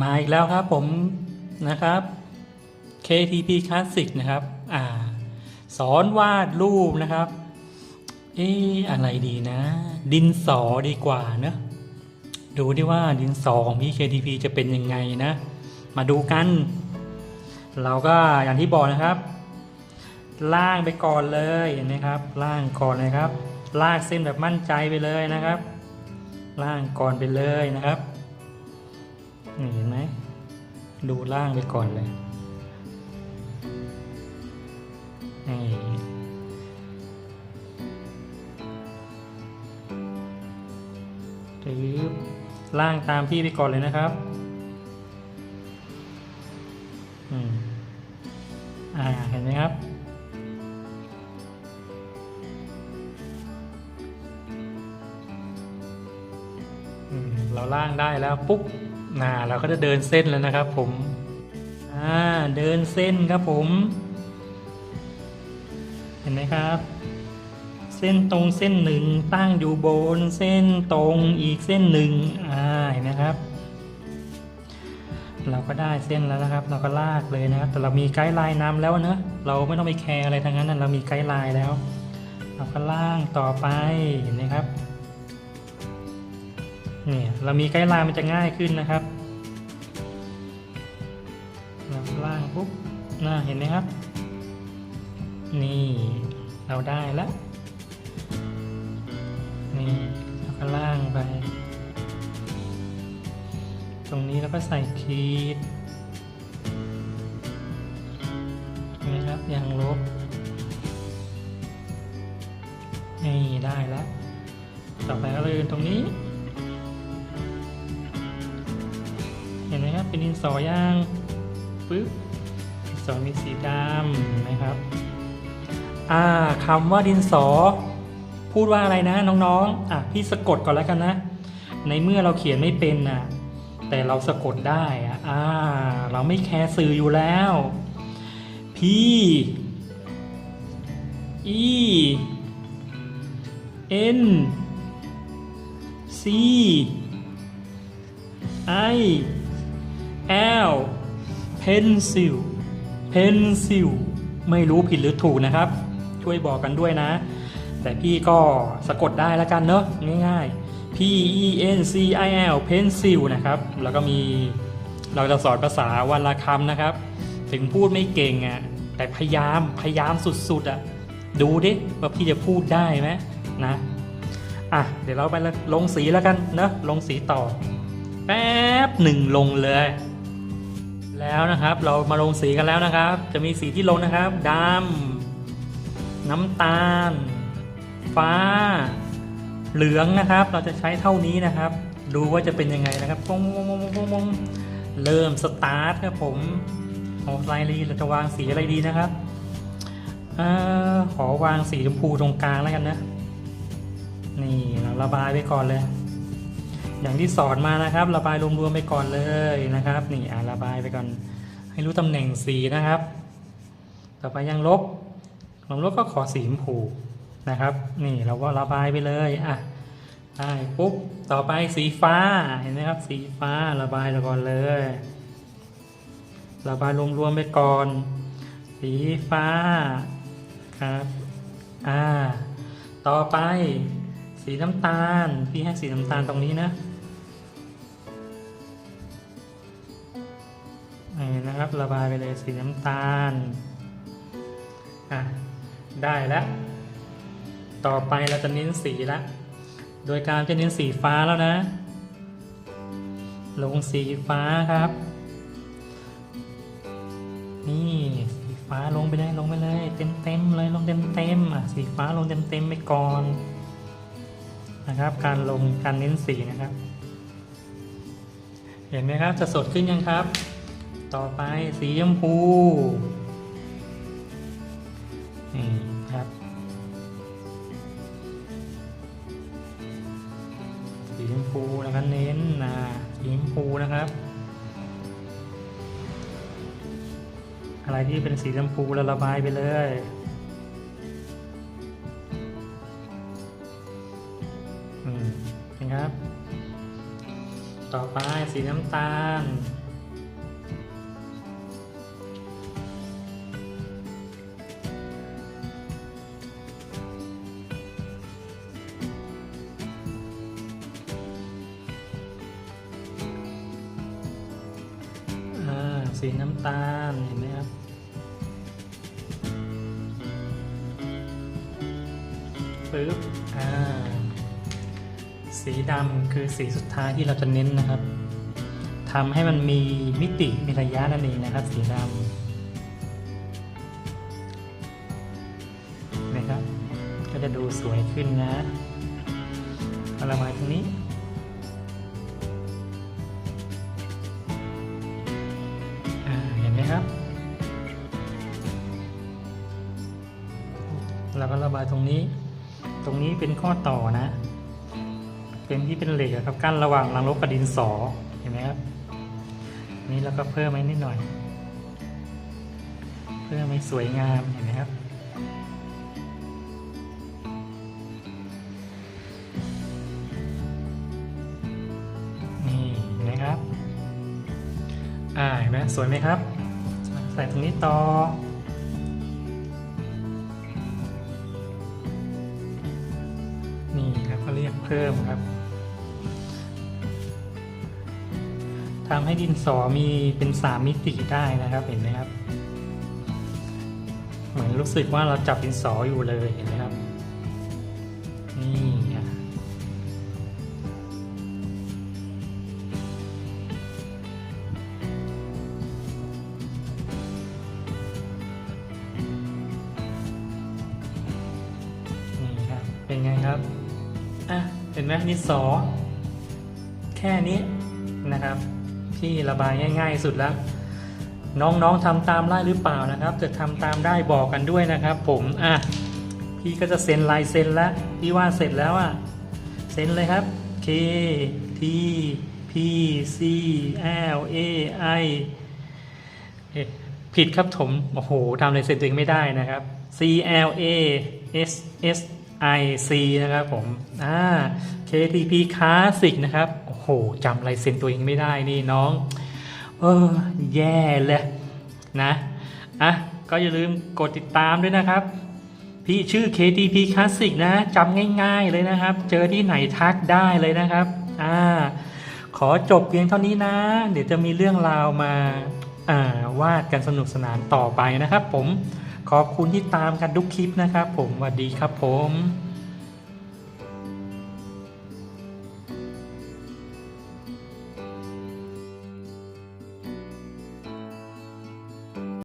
มาอีกแล้วครับผมนะครับ KTP Classic นะครับ อ่า สอนวาดรูปนะครับ เอ๊ะอะไรดีนะ ดินสอดีกว่าเนอะดูดิว่าดินสอของพี่ KTP จะเป็นยังไงนะ มาดูกัน เราก็อย่างที่บอกนะครับ ล่างไปก่อนเลยนะครับ ล่างก่อนเลยครับ ลากเส้นแบบมั่นใจไปเลยนะครับ ล่างก่อนไปเลยนะครับนี่เห็นไหมดูล่างไปก่อนเลยนี่ถือล่างตามพี่ไปก่อนเลยนะครับอืมอ่าเห็นไหมครับ เราล่างได้แล้วปุ๊บน่าเราก็จะเดินเส้นแล้วนะครับ ผมอ่าเดินเส้นครับผม เห็นไหมครับ เส้นตรงเส้นหนึ่งตั้งอยู่บนเส้นตรงอีกเส้นหนึ่งอ่าเห็นไหมครับ เราก็ได้เส้นแล้วนะครับ เราก็ลากเลยนะครับ แต่เรามีไกด์ไลน์นำแล้วเนอะเราไม่ต้องไปแคร์อะไรทั้งนั้นนะเรามีไกด์ไลน์แล้ว เราก็ล่างต่อไปเห็นไหมครับ นี่เรามีไกด์ไลน์มันจะง่ายขึ้นนะครับเราล่างปุ๊บน่าเห็นไหมครับ นี่เราได้แล้ว นี่เราก็ล่างไป ตรงนี้เราก็ใส่ขีดเห็นไหมครับยางลบ นี่ได้แล้ว ต่อไปก็เลยตรงนี้ ห็นไหมครับ เป็นดินสอย่างปึ๊บดินสอมีสีดำนะครับ อ่าคำว่าดินสอ พูดว่าอะไรนะน้องๆอะพี่สะกดก่อนแล้วกันนะ ในเมื่อเราเขียนไม่เป็นน่ะแต่เราสะกดได้อะอ่า เราไม่แคร์สื่ออยู่แล้ว P E N C I L pencil pencil ไม่รู้ผิดหรือถูกนะครับ ช่วยบอกกันด้วยนะ แต่พี่ก็สะกดได้แล้วกันเนอะง่ายๆ P E N C I L pencil นะครับ แล้วก็มีเราจะสอนภาษาวันละคำนะครับ ถึงพูดไม่เก่งอะ่ะแต่พยายามพยายามสุดๆอะ่ะดูดิว่าพี่จะพูดได้ไหมนะอะเดี๋ยวเราไปลงสีแล้วกันเนอะลงสีต่อ แป๊บหนึ่งลงเลย แล้วนะครับ เรามาลงสีกันแล้วนะครับ จะมีสีที่ลงนะครับดำน้ำตาล ฟ้า เหลืองนะครับ เราจะใช้เท่านี้นะครับ ดูว่าจะเป็นยังไงนะครับปงปงปงปงปงเริ่มสตาร์ทครับผมเอาลายลีเราจะวางสีอะไรดีนะครับอขอวางสีชมพูตรงกลางแล้วกันนะ นี่เราระบายไปก่อนเลย อย่างที่สอนมานะครับ ระบายรวมๆไปก่อนเลยนะครับ นี่อ่าระบายไปก่อน ให้รู้ตำแหน่งสีนะครับ ต่อไปยังลบลงลบก็ขอสีชมพูนะครับ นี่เราก็ระบายไปเลยอะได้ปุ๊บต่อไปสีฟ้าเห็นไหมครับ สีฟ้าระบายไปก่อนเลย ระบายรวมๆไปก่อน สีฟ้าครับอ่าต่อไปสีน้ำตาล พี่ให้สีน้ำตาลตรงนี้นะ นี่นะครับ ระบายไปเลยสีน้ำตาลอะได้แล้ว ต่อไปเราจะเน้นสีละ โดยการจะเน้นสีฟ้าแล้วนะ ลงสีฟ้าครับ นี่สีฟ้าลงไปเลยลงไปเลย เต็มเต็มเลยลงเต็มเต็มอะสีฟ้าลงเต็มเต็มไปก่อนนะครับ การลงการเน้นสีนะครับ เห็นไหมครับจะสดขึ้นยังครับ ต่อไปสีชมพูนี่ครับ สีชมพูแล้วก็เน้นนะสีชมพูนะครับ อะไรที่เป็นสีชมพูเราระบายไปเลยอืมนะครับ ต่อไปสีน้ำตาล สีน้ำตาลเห็นไหมครับปึ๊บอ่าสีดำคือสีสุดท้ายที่เราจะเน้นนะครับทำให้มันมีมิติมีระยะนั่นเองนะครับ สีดำนะครับ ก็จะดูสวยขึ้นนะเอาระบายตรงนี้ แล้วก็ระบายตรงนี้ ตรงนี้เป็นข้อต่อนะ เป็นที่เป็นเหล็กครับกั้นระหว่างรังลบกับดินสอเห็นไหมครับ นี่แล้วก็เพิ่มไว้นิดหน่อย เพื่อไม่สวยงามเห็นไหมครับนี่เห็นไหมครับอ่าเห็นไหมสวยไหมครับ ใส่ตรงนี้ต่อ เพิ่มครับทำให้ดินสอมีเป็นสามมิติได้นะครับเห็นไหมครับ เหมือนรู้สึกว่าเราจับดินสออยู่เลยเห็นไหมครับ นี่ครับเป็นไงครับ เห็นไหมดินสอ แค่นี้นะครับที่ระบายง่าย ๆ สุดแล้ว น้องๆทำตามได้หรือเปล่านะครับจะทำตามได้บอกกันด้วยนะครับ ผมอะพี่ก็จะเซ็นลายเซ็นแล้วพี่ว่าเสร็จแล้วอะเซ็นเลยครับ K T P C L A I เอ๊ะผิดครับผมโอ้โหทำลายเซ็นตัวเองไม่ได้นะครับ C L A S S I C นะครับผมอ่า K T P Classic นะครับ โอ้โหจำลายเซ็นตัวเองไม่ได้นี่น้อง เออ แย่เลยนะอะก็อย่าลืมกดติดตามด้วยนะครับ พี่ชื่อ KTP Classic นะจำง่ายๆเลยนะครับ เจอที่ไหนทักได้เลยนะครับอ่าขอจบเพียงเท่านี้นะ เดี๋ยวจะมีเรื่องราวมาอ่าวาดกันสนุกสนานต่อไปนะครับผม ขอบคุณที่ตามกันทุกคลิปนะครับผมสวัสดีครับผม